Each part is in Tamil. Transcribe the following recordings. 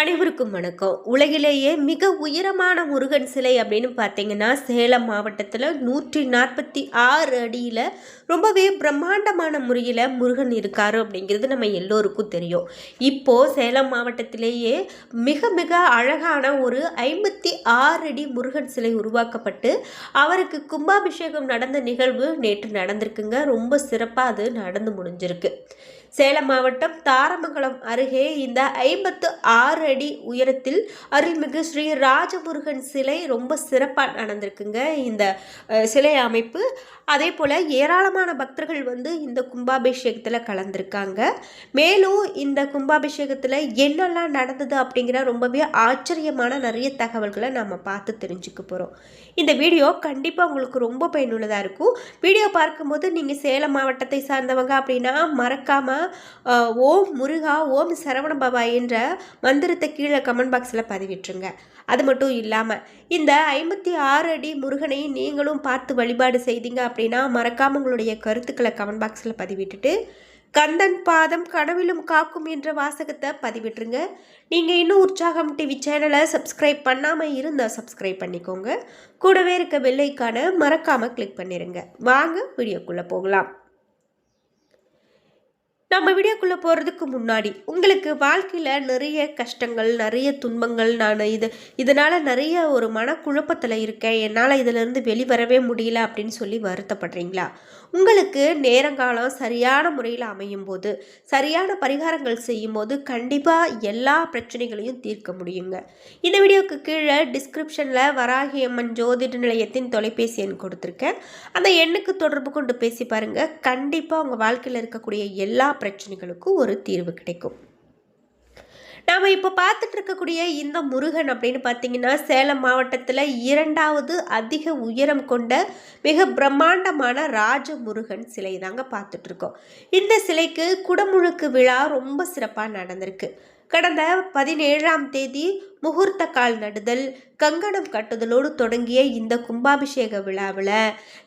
அனைவருக்கும் வணக்கம். உலகிலேயே மிக உயரமான முருகன் சிலை அப்படின்னு பார்த்தீங்கன்னா சேலம் மாவட்டத்தில் நூற்றி நாற்பத்தி ஆறு அடியில் ரொம்பவே பிரம்மாண்டமான முறையில் முருகன் இருக்காரு அப்படிங்கிறது நம்ம எல்லோருக்கும் தெரியும். இப்போது சேலம் மாவட்டத்திலேயே மிக மிக அழகான ஒரு ஐம்பத்தி ஆறு அடி முருகன் சிலை உருவாக்கப்பட்டு அவருக்கு கும்பாபிஷேகம் நடந்த நிகழ்வு நேற்று நடந்திருக்குங்க. ரொம்ப சிறப்பாக அது நடந்து முடிஞ்சிருக்கு. சேலம் மாவட்டம் தாரமங்கலம் அருகே இந்த ஐம்பத்து ஆறு அடி உயரத்தில் அருள்மிகு ஸ்ரீ ராஜமுருகன் சிலை ரொம்ப சிறப்பாக நடந்திருக்குங்க. இந்த சிலை அமைப்பு அதே போல் ஏராளமான பக்தர்கள் வந்து இந்த கும்பாபிஷேகத்தில் கலந்துருக்காங்க. மேலும் இந்த கும்பாபிஷேகத்தில் என்னெல்லாம் நடந்தது அப்படிங்கிற ரொம்பவே ஆச்சரியமான நிறைய தகவல்களை நம்ம பார்த்து தெரிஞ்சுக்க போகிறோம் இந்த வீடியோ கண்டிப்பாக உங்களுக்கு ரொம்ப பயனுள்ளதாக இருக்கும். வீடியோ பார்க்கும்போது நீங்கள் சேலம் மாவட்டத்தை சார்ந்தவங்க அப்படின்னா மறக்காமல் ஓம் முருகா ஓம் சரவண பாபா என்ற மந்திரத்தை கீழே கமெண்ட் பாக்ஸில் பதிவிட்டுருங்க. அது மட்டும் இல்லாமல் இந்த ஐம்பத்தி ஆறு அடி முருகனை நீங்களும் பார்த்து வழிபாடு செய்தீங்க அப்படின்னா மறக்காமல் உங்களுடைய கருத்துக்களை கமெண்ட் பாக்ஸில் பதிவிட்டுட்டு கந்தன் பாதம் கனவிலும் காக்கும் என்ற வாசகத்தை பதிவிட்டுருங்க. நீங்கள் இன்னும் உற்சாகம் டிவி சேனலை சப்ஸ்கிரைப் பண்ணாமல் இருந்தால் சப்ஸ்கிரைப் பண்ணிக்கோங்க. கூடவே இருக்க வெள்ளைக்கான மறக்காமல் கிளிக் பண்ணிடுங்க வாங்க வீடியோக்குள்ளே போகலாம். நம்ம வீடியோக்குள்ளே போகிறதுக்கு முன்னாடி உங்களுக்கு வாழ்க்கையில் நிறைய கஷ்டங்கள் நிறைய துன்பங்கள் நான் இது இதனால் நிறைய ஒரு மனக்குழப்பத்தில் இருக்கேன் என்னால் இதிலேருந்து வெளிவரவே முடியல அப்படின்னு சொல்லி வருத்தப்படுறீங்களா? உங்களுக்கு நேரங்காலம் சரியான முறையில் அமையும் போது சரியான பரிகாரங்கள் செய்யும் போது கண்டிப்பாக எல்லா பிரச்சனைகளையும் தீர்க்க முடியுங்க. இந்த வீடியோவுக்கு கீழே டிஸ்கிரிப்ஷனில் வராகியம்மன் ஜோதிட நிலையத்தின் தொலைபேசி எண் கொடுத்துருக்கேன். அந்த எண்ணுக்கு தொடர்பு கொண்டு பேசி பாருங்கள் கண்டிப்பாக உங்கள் வாழ்க்கையில் இருக்கக்கூடிய எல்லா பிரச்சனைகளுக்கும் ஒரு தீர்வு கிடைக்கும். நாம் இப்போ பார்த்துட்டு இருக்கக்கூடிய இந்த முருகன் அப்படின்னு பார்த்தீங்கன்னா சேலம் மாவட்டத்தில் இரண்டாவது அதிக உயரம் கொண்ட மிக பிரம்மாண்டமான ராஜ முருகன் சிலை தாங்க பார்த்துட்ருக்கோம் இந்த சிலைக்கு குடமுழுக்கு விழா ரொம்ப சிறப்பாக நடந்திருக்கு. கடந்த பதினேழாம் தேதி முகூர்த்த கால் நடுதல் கங்கணம் கட்டுதலோடு தொடங்கிய இந்த கும்பாபிஷேக விழாவில்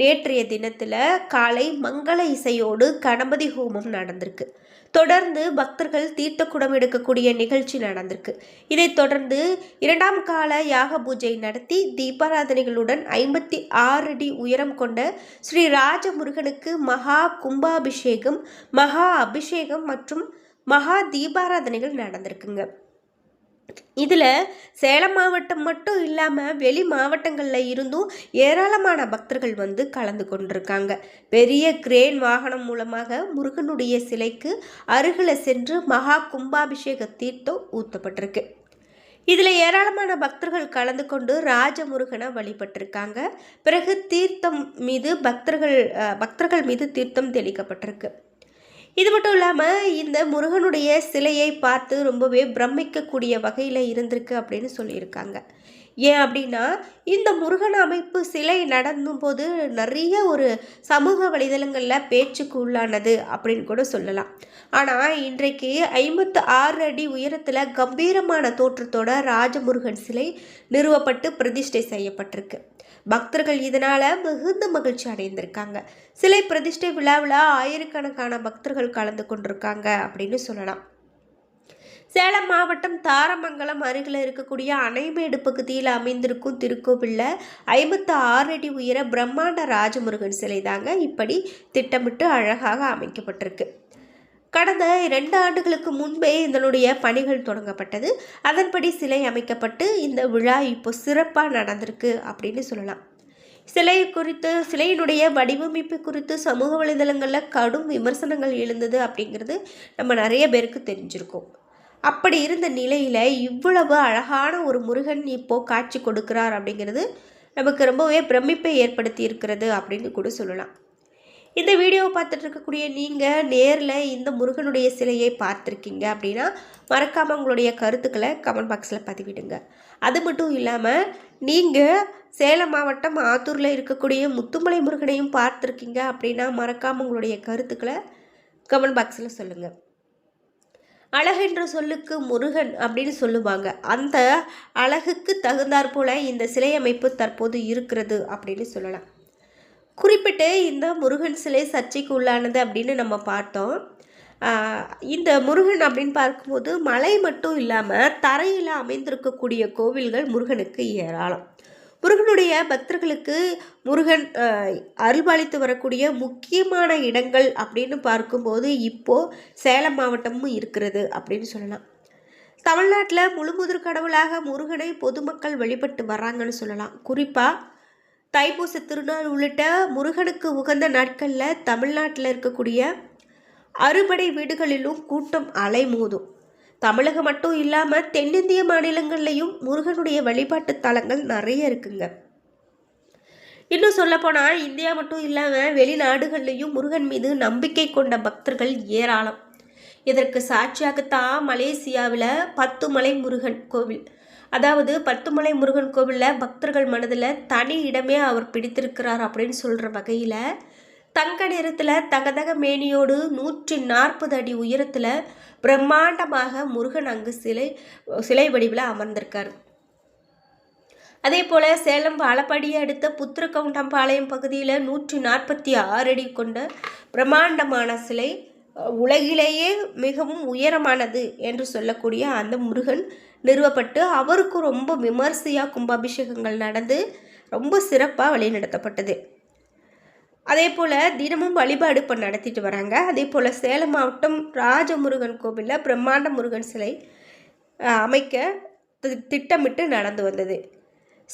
நேற்றைய தினத்தில் காலை மங்கள இசையோடு கணபதி ஹோமம் நடந்திருக்கு. தொடர்ந்து பக்தர்கள் தீர்த்த குடம் எடுக்கக்கூடிய நிகழ்ச்சி நடந்திருக்கு. இதைத் தொடர்ந்து இரண்டாம் கால யாக பூஜை நடத்தி தீபாராதனைகளுடன் ஐம்பத்தி ஆறு அடி உயரம் கொண்ட ஸ்ரீ ராஜமுருகனுக்கு மகா கும்பாபிஷேகம் மகா அபிஷேகம் மற்றும் மகா தீபாராதனைகள் நடந்திருக்குங்க. இதில் சேலம் மாவட்டம் மட்டும் இல்லாமல் வெளி மாவட்டங்களில் இருந்தும் ஏராளமான பக்தர்கள் வந்து கலந்து கொண்டிருக்காங்க. பெரிய கிரேன் வாகனம் மூலமாக முருகனுடைய சிலைக்கு அருகில் சென்று மகா கும்பாபிஷேக தீர்த்தம் ஊற்றப்பட்டிருக்கு இதில் ஏராளமான பக்தர்கள் கலந்து கொண்டு ராஜமுருகனை வழிபட்டிருக்காங்க. பிறகு தீர்த்தம் மீது பக்தர்கள் பக்தர்கள் மீது தீர்த்தம் தெளிக்கப்பட்டிருக்கு. இது மட்டும் இல்லாமல் இந்த முருகனுடைய சிலையை பார்த்து ரொம்பவே பிரமிக்கக்கூடிய வகையில் இருந்திருக்கு அப்படின்னு சொல்லியிருக்காங்க. ஏன் அப்படின்னா இந்த முருகன் அமைப்பு சிலை நடந்தும்போது நிறைய ஒரு சமூக வலைதளங்களில் பேச்சுக்கு உள்ளானது அப்படின்னு கூட சொல்லலாம். ஆனால் இன்றைக்கு ஐம்பத்து ஆறு அடி உயரத்தில் கம்பீரமான தோற்றத்தோட ராஜமுருகன் சிலை நிறுவப்பட்டு பிரதிஷ்டை செய்யப்பட்டிருக்கு. பக்தர்கள் இதனால் மிகுந்த மகிழ்ச்சி அடைந்திருக்காங்க. சிலை பிரதிஷ்டை விழாவில் ஆயிரக்கணக்கான பக்தர்கள் கலந்து கொண்டிருக்காங்க அப்படின்னு சொல்லலாம். சேலம் மாவட்டம் தாரமங்கலம் அருகில் இருக்கக்கூடிய அணைமேடு பகுதியில் அமைந்திருக்கும் திருக்கோவிலில் ஐம்பத்து ஆறு அடி உயர பிரம்மாண்ட ராஜமுருகன் சிலை தாங்க இப்படி திட்டமிட்டு அழகாக அமைக்கப்பட்டிருக்கு. கடந்த இரண்டு ஆண்டுகளுக்கு முன்பே இதனுடைய பணிகள் தொடங்கப்பட்டது. அதன்படி சிலை அமைக்கப்பட்டு இந்த விழா இப்போ சிறப்பாக நடந்திருக்கு அப்படின்னு சொல்லலாம். சிலை குறித்து சிலையினுடைய வடிவமைப்பு குறித்து சமூக வலைதளங்களில் கடும் விமர்சனங்கள் எழுந்தது அப்படிங்கிறது நம்ம நிறைய பேருக்கு தெரிஞ்சிருக்கோம். அப்படி இருந்த நிலையில் இவ்வளவு அழகான ஒரு முருகன் இப்போது காட்சி கொடுக்கிறார் அப்படிங்கிறது நமக்கு ரொம்பவே பிரமிப்பை ஏற்படுத்தி இருக்கிறது அப்படின்னு கூட சொல்லலாம். இந்த வீடியோவை பார்த்துட்டு இருக்கக்கூடிய நீங்கள் நேரில் இந்த முருகனுடைய சிலையை பார்த்துருக்கீங்க அப்படின்னா மறக்காமல் உங்களுடைய கருத்துக்களை கமெண்ட் பாக்ஸில் பதிவிடுங்க. அது மட்டும் இல்லாமல் நீங்கள் சேலம் மாவட்டம் ஆத்தூரில் இருக்கக்கூடிய முத்துமலை முருகனையும் பார்த்துருக்கீங்க அப்படின்னா மறக்காமல் உங்களுடைய கருத்துக்களை கமெண்ட் பாக்ஸில் சொல்லுங்கள் அழகென்ற சொல்லுக்கு முருகன் அப்படின்னு சொல்லுவாங்க. அந்த அழகுக்கு தகுந்தாற்போல் இந்த சிலை அமைப்பு தற்போது இருக்கிறது அப்படின்னு சொல்லலாம். குறிப்பிட்டு இந்த முருகன் சிலை சர்ச்சைக்கு உள்ளானது அப்படின்னு நம்ம பார்த்தோம். இந்த முருகன் அப்படின்னு பார்க்கும்போது மலை மட்டும் இல்லாமல் தரையில் அமைந்திருக்கக்கூடிய கோவில்கள் முருகனுக்கு ஏராளம். முருகனுடைய பக்தர்களுக்கு முருகன் அருள்பாலித்து வரக்கூடிய முக்கியமான இடங்கள் அப்படின்னு பார்க்கும்போது இப்போது சேலம் மாவட்டமும் இருக்கிறது அப்படின்னு சொல்லலாம். தமிழ்நாட்டில் முழுமுதற் கடவுளாக முருகனை பொதுமக்கள் வழிபட்டு வர்றாங்கன்னு சொல்லலாம். குறிப்பாக தைப்பூச திருநாள் உள்ளிட்ட முருகனுக்கு உகந்த நாட்களில் தமிழ்நாட்டில் இருக்கக்கூடிய அறுபடை வீடுகளிலும் கூட்டம் அலைமோதும். தமிழகம் மட்டும் இல்லாமல் தென்னிந்திய மாநிலங்கள்லையும் முருகனுடைய வழிபாட்டு தலங்கள் நிறைய இருக்குங்க. இன்னும் சொல்லப்போனால் இந்தியா மட்டும் இல்லாமல் வெளிநாடுகள்லையும் முருகன் மீது நம்பிக்கை கொண்ட பக்தர்கள் ஏராளம். இதற்கு சாட்சியாகத்தான் மலேசியாவில் பத்து மலை முருகன் கோவில் அதாவது பத்துமலை முருகன் கோவிலில் பக்தர்கள் மனதில் தனி இடமே அவர் பிடித்திருக்கிறார் அப்படின்னு சொல்கிற வகையில் தங்க நிறத்தில் தகதக மேனியோடு நூற்றி நாற்பது அடி உயரத்தில் பிரம்மாண்டமாக முருகன் அங்கு சிலை சிலை வடிவில் அமர்ந்திருக்கார். அதே போல் சேலம் வாழப்பாடியை அடுத்த புத்திரக்கவுண்டம்பாளையம் பகுதியில் நூற்றி நாற்பத்தி ஆறு அடி கொண்ட பிரம்மாண்டமான சிலை உலகிலேயே மிகவும் உயரமானது என்று சொல்லக்கூடிய அந்த முருகன் நிறுவப்பட்டு அவருக்கும் ரொம்ப விமர்சையாக கும்பாபிஷேகங்கள் நடந்து ரொம்ப சிறப்பாக வழிநடத்தப்பட்டது. அதே போல் தினமும் வழிபாடு இப்போ நடத்திட்டு வராங்க. அதே போல் சேலம் மாவட்டம் ராஜமுருகன் கோவிலில் பிரம்மாண்ட முருகன் சிலை அமைக்க திட்டமிட்டு நடந்து வந்தது.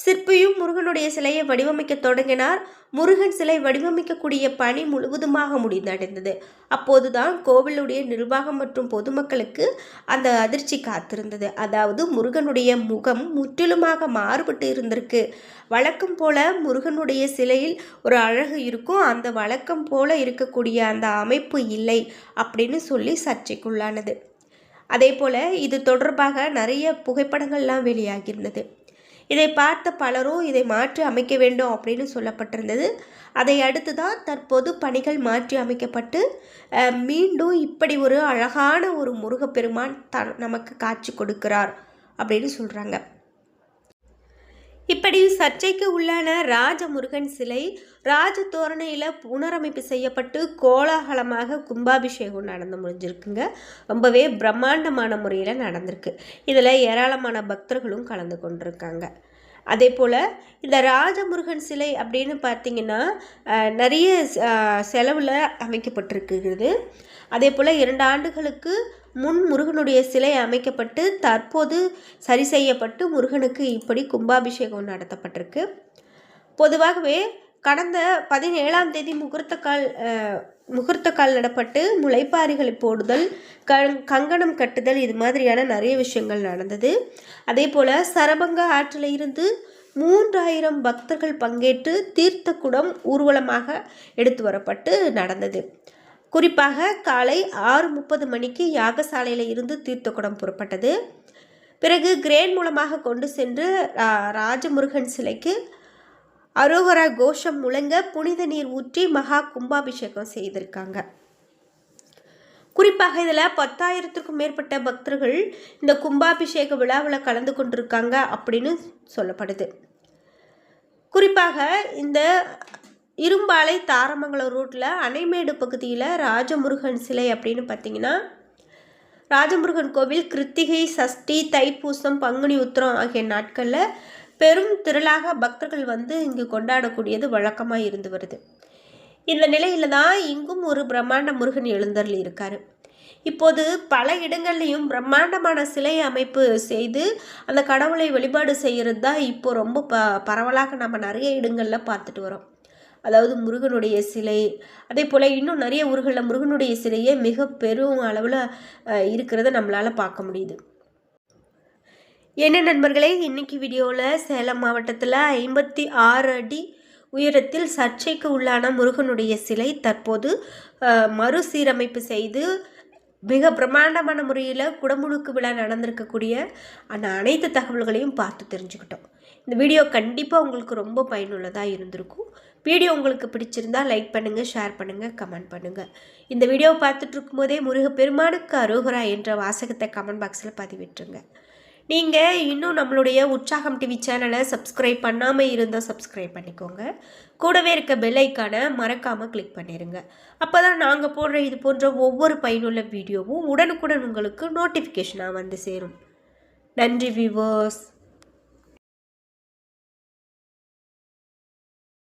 சிற்பியும் முருகனுடைய சிலையை வடிவமைக்க தொடங்கினார். முருகன் சிலை வடிவமைக்கக்கூடிய பணி முழுவதுமாக முடிந்தடைந்தது. அப்போதுதான் கோவிலுடைய நிர்வாகம் மற்றும் பொதுமக்களுக்கு அந்த அதிர்ச்சி காத்திருந்தது. அதாவது முருகனுடைய முகம் முற்றிலுமாக மாறுபட்டு இருந்திருக்கு. வழக்கம் போல முருகனுடைய சிலையில் ஒரு அழகு இருக்கும். அந்த வழக்கம் போல இருக்கக்கூடிய அந்த அமைப்பு இல்லை அப்படின்னு சொல்லி சர்ச்சைக்குள்ளானது. அதே போல் இது தொடர்பாக நிறைய புகைப்படங்கள்லாம் வெளியாகியிருந்தது. இதை பார்த்த பலரும் இதை மாற்றி அமைக்க வேண்டும் அப்படின்னு சொல்லப்பட்டிருந்தது. அதை அடுத்து தான் தற்போது பணிகள் மாற்றி அமைக்கப்பட்டு மீண்டும் இப்படி ஒரு அழகான ஒரு முருகப்பெருமான் த நமக்கு காட்சி கொடுக்கிறார் அப்படின்னு சொல்கிறாங்க இப்படி சர்ச்சைக்கு உள்ளான ராஜமுருகன் சிலை ராஜ தோரணையில் புனரமைப்பு செய்யப்பட்டு கோலாகலமாக கும்பாபிஷேகம் நடந்து முடிஞ்சிருக்குங்க. ரொம்பவே பிரம்மாண்டமான முறையில் நடந்திருக்கு. இதில் ஏராளமான பக்தர்களும் கலந்து கொண்டிருக்காங்க. அதே போல் இந்த ராஜமுருகன் சிலை அப்படின்னு பார்த்தீங்கன்னா நிறைய செலவில் அமைக்கப்பட்டிருக்குது அதே போல் இரண்டு ஆண்டுகளுக்கு முன் முருகனுடைய சிலை அமைக்கப்பட்டு தற்போது சரி செய்யப்பட்டு முருகனுக்கு இப்படி கும்பாபிஷேகம் நடத்தப்பட்டிருக்கு. பொதுவாகவே கடந்த பதினேழாம் தேதி முகூர்த்தக்கால் முகூர்த்த கால் நடப்பட்டு முளைப்பாரிகளை போடுதல் கங் கங்கணம் கட்டுதல் இது மாதிரியான நிறைய விஷயங்கள் நடந்தது. அதே போல் சரபங்க ஆற்றில் இருந்து மூன்றாயிரம் பக்தர்கள் பங்கேற்று தீர்த்த குடம் ஊர்வலமாக எடுத்து வரப்பட்டு நடந்தது. குறிப்பாக காலை ஆறு முப்பது மணிக்கு யாகசாலையில் இருந்து தீர்த்தக்குடம் புறப்பட்டது. பிறகு கிரேன் மூலமாக கொண்டு சென்று ராஜமுருகன் சிலைக்கு அரோகரா கோஷம் முழங்க புனித நீர் ஊற்றி மகா கும்பாபிஷேகம் செய்திருக்காங்க. குறிப்பாக இதில் பத்தாயிரத்துக்கும் மேற்பட்ட பக்தர்கள் இந்த கும்பாபிஷேக விழாவில் கலந்து கொண்டிருக்காங்க அப்படின்னு சொல்லப்படுது. குறிப்பாக இந்த இரும்பாலை தாரமங்கலம் ரூட்டில் அணைமேடு பகுதியில் ராஜமுருகன் சிலை அப்படின்னு பார்த்தீங்கன்னா ராஜமுருகன் கோவில் கிருத்திகை சஷ்டி தைப்பூசம் பங்குனி உத்திரம் ஆகிய நாட்களில் பெரும் திரளாக பக்தர்கள் வந்து இங்கு கொண்டாடக்கூடியது வழக்கமாக இருந்து வருது. இந்த நிலையில் தான் இங்கும் ஒரு பிரம்மாண்ட முருகன் எழுந்தருள் இருக்கார். இப்போது பல இடங்கள்லையும் பிரம்மாண்டமான சிலை அமைப்பு செய்து அந்த கடவுளை வழிபாடு செய்கிறது தான் இப்போ ரொம்ப ப பரவலாக நம்ம நிறைய இடங்களில் பார்த்துட்டு வரோம் அதாவது முருகனுடைய சிலை. அதே போல் இன்னும் நிறைய ஊர்களில் முருகனுடைய சிலையே மிக பெரும் அளவில் இருக்கிறத நம்மளால் பார்க்க முடியுது. என்ன நண்பர்களே இன்னைக்கு வீடியோவில் சேலம் மாவட்டத்தில் ஐம்பத்தி ஆறு அடி உயரத்தில் சர்ச்சைக்கு உள்ளான முருகனுடைய சிலை தற்போது மறுசீரமைப்பு செய்து மிக பிரம்மாண்டமான முறையில் குடமுழுக்கு விழா நடந்திருக்கக்கூடிய அந்த அனைத்து தகவல்களையும் பார்த்து தெரிஞ்சுக்கிட்டோம். இந்த வீடியோ கண்டிப்பாக உங்களுக்கு ரொம்ப பயனுள்ளதாக இருந்திருக்கும். வீடியோ உங்களுக்கு பிடிச்சிருந்தா லைக் பண்ணுங்கள் ஷேர் பண்ணுங்கள் கமெண்ட் பண்ணுங்கள் இந்த வீடியோவை பார்த்துட்ருக்கும் போதே முருகப்பெருமானுக்கு அரோகரா என்ற வாசகத்தை கமெண்ட் பாக்ஸில் பதிவிட்டுருங்க. நீங்கள் இன்னும் நம்மளுடைய உற்சாகம் டிவி சேனலை சப்ஸ்கிரைப் பண்ணாமல் இருந்தால் சப்ஸ்கிரைப் பண்ணிக்கோங்க. கூடவே இருக்க பெல் மறக்காமல் கிளிக் பண்ணிடுங்க அப்போ தான் நாங்கள் போடுற இது போன்ற ஒவ்வொரு பயனுள்ள வீடியோவும் உடனுக்குடன் உங்களுக்கு நோட்டிஃபிகேஷனாக வந்து சேரும். நன்றி வியூவர்ஸ்